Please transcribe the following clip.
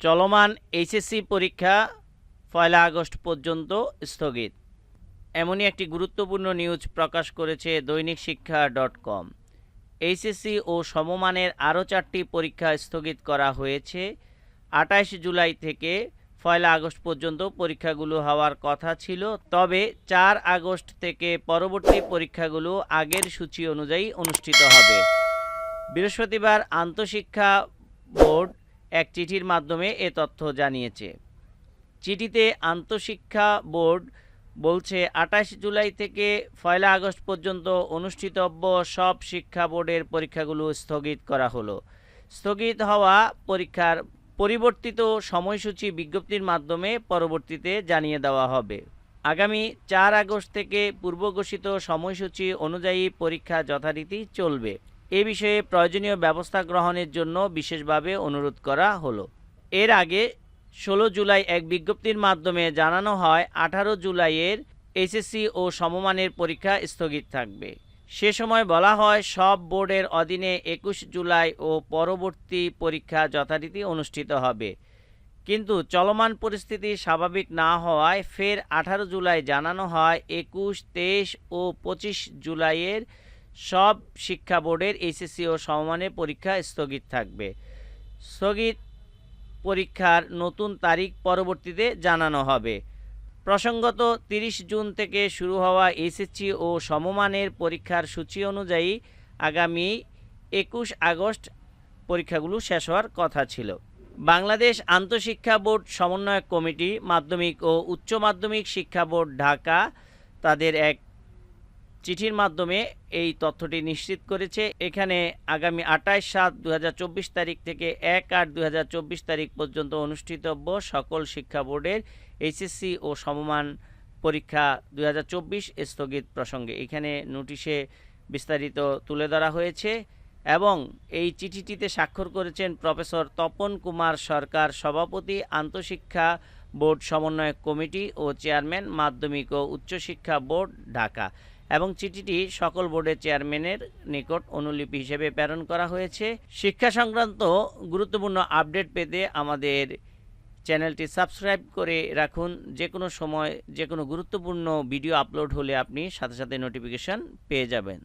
চলমান এইচএসসি পরীক্ষা পয়লা আগস্ট পর্যন্ত স্থগিত। এমনই একটি গুরুত্বপূর্ণ নিউজ প্রকাশ করেছে দৈনিক শিক্ষা ডট কম। এইচএসসি ও সমমানের আরও চারটি পরীক্ষা স্থগিত করা হয়েছে। আঠাশ জুলাই থেকে পয়লা আগস্ট পর্যন্ত পরীক্ষাগুলো হওয়ার কথা ছিল, তবে চার আগস্ট থেকে পরবর্তী পরীক্ষাগুলো আগের সূচি অনুযায়ী অনুষ্ঠিত হবে। বৃহস্পতিবার আন্তঃশিক্ষা বোর্ড এক চিঠির মাধ্যমে এ তথ্য জানিয়েছে। চিঠিতে আন্তঃশিক্ষা বোর্ড বলছে, আঠাশ জুলাই থেকে পয়লা আগস্ট পর্যন্ত অনুষ্ঠিতব্য সব শিক্ষা বোর্ডের পরীক্ষাগুলো স্থগিত করা হলো। স্থগিত হওয়া পরীক্ষার পরিবর্তিত সময়সূচি বিজ্ঞপ্তির মাধ্যমে পরবর্তীতে জানিয়ে দেওয়া হবে। আগামী চার আগস্ট থেকে পূর্বঘোষিত সময়সূচি অনুযায়ী পরীক্ষা যথারীতি চলবে। এ বিষয়ে প্রয়োজনীয় ব্যবস্থা গ্রহণের জন্য বিশেষভাবে অনুরোধ করা হলো। এর আগে ষোলো জুলাই এক বিজ্ঞপ্তির মাধ্যমে জানানো হয়, আঠারো জুলাইয়ের এইচএসসি ও সমমানের পরীক্ষা স্থগিত থাকবে। সে সময় বলা হয়, সব বোর্ডের অধীনে একুশ জুলাই ও পরবর্তী পরীক্ষা যথারীতি অনুষ্ঠিত হবে। কিন্তু চলমান পরিস্থিতি স্বাভাবিক না হওয়ায় ফের আঠারো জুলাই জানানো হয়, একুশ, তেইশ ও পঁচিশ জুলাইয়ের সব শিক্ষা বোর্ডের এইচএসসি ও সমমানের পরীক্ষা স্থগিত থাকবে। স্থগিত পরীক্ষার নতুন তারিখ পরবর্তীতে জানানো হবে। প্রসঙ্গত, তিরিশ জুন থেকে শুরু হওয়া এসএসসি ও সমমানের পরীক্ষার সূচি অনুযায়ী আগামী একুশ আগস্ট পরীক্ষাগুলো শেষ হওয়ার কথা ছিল। বাংলাদেশ আন্তঃশিক্ষা বোর্ড সমন্বয়ক কমিটি, মাধ্যমিক ও উচ্চ মাধ্যমিক শিক্ষা বোর্ড, ঢাকা, তাদের এক চিঠির মাধ্যমে এই তথ্যটি নিশ্চিত করেছে। এখানে আগামী আঠাশ সাত দু তারিখ থেকে এক আট দু তারিখ পর্যন্ত অনুষ্ঠিতব্য সকল শিক্ষা বোর্ডের এইচএসসি ও সমমান পরীক্ষা দু হাজার চব্বিশ স্থগিত প্রসঙ্গে। এখানে নোটিশে বিস্তারিত তুলে ধরা হয়েছে এবং এই চিঠিটিতে স্বাক্ষর করেছেন প্রফেসর তপন কুমার সরকার, সভাপতি আন্তঃশিক্ষা বোর্ড সমন্বয়ক কমিটি ও চেয়ারম্যান মাধ্যমিক ও উচ্চশিক্ষা বোর্ড, ঢাকা। এবং চিঠিটি সকল বোর্ডের চেয়ারম্যানের নিকট অনুলিপি হিসেবে প্রেরণ করা হয়েছে। শিক্ষা সংক্রান্ত গুরুত্বপূর্ণ আপডেট পেতে আমাদের চ্যানেলটি সাবস্ক্রাইব করে রাখুন। যে কোনো সময়, যে কোনো গুরুত্বপূর্ণ ভিডিও আপলোড হলে আপনি সাথে সাথে নোটিফিকেশান পেয়ে যাবেন।